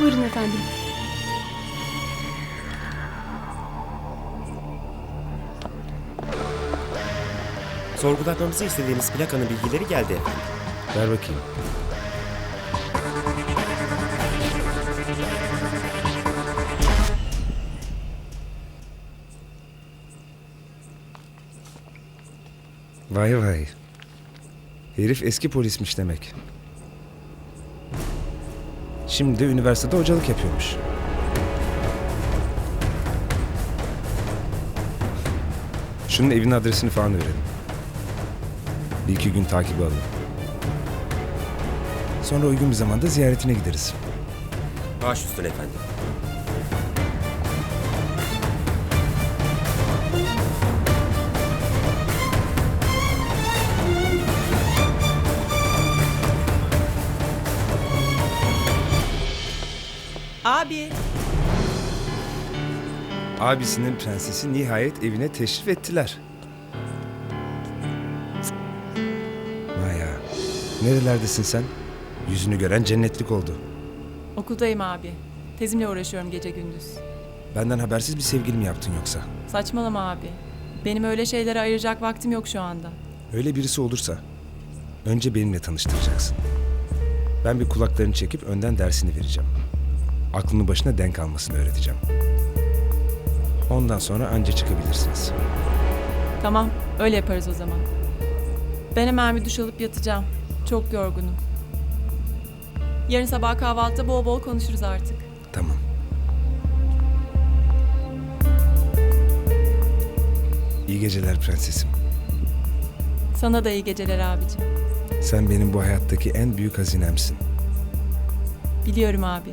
Buyurun efendim. Sorgulatmamızı istediğiniz plakanın bilgileri geldi efendim. Ver bakayım. Vay vay. Herif eski polismiş demek. Şimdi de üniversitede hocalık yapıyormuş. Şunun evin adresini falan öğrenin. Bir iki gün takibi alın. Sonra uygun bir zamanda ziyaretine gideriz. Baş üstüne efendim. Abi, Abisinin prensesi nihayet evine teşrif ettiler. Maya, nerelerdesin sen? Yüzünü gören cennetlik oldu. okuldayım abi. Tezimle uğraşıyorum gece gündüz. Benden habersiz bir sevgili mi yaptın yoksa? Saçmalama abi. Benim öyle şeylere ayıracak vaktim yok şu anda. Öyle birisi olursa önce benimle tanıştıracaksın. Ben bir kulaklarını çekip önden dersini vereceğim. Aklını başına denk almasını öğreteceğim. Ondan sonra anca çıkabilirsiniz. Tamam, öyle yaparız o zaman. Ben hemen bir duş alıp yatacağım. Çok yorgunum. Yarın sabah kahvaltıda bol bol konuşuruz artık. Tamam. İyi geceler prensesim. Sana da iyi geceler abicim. Sen benim bu hayattaki en büyük hazinemsin. Biliyorum abi.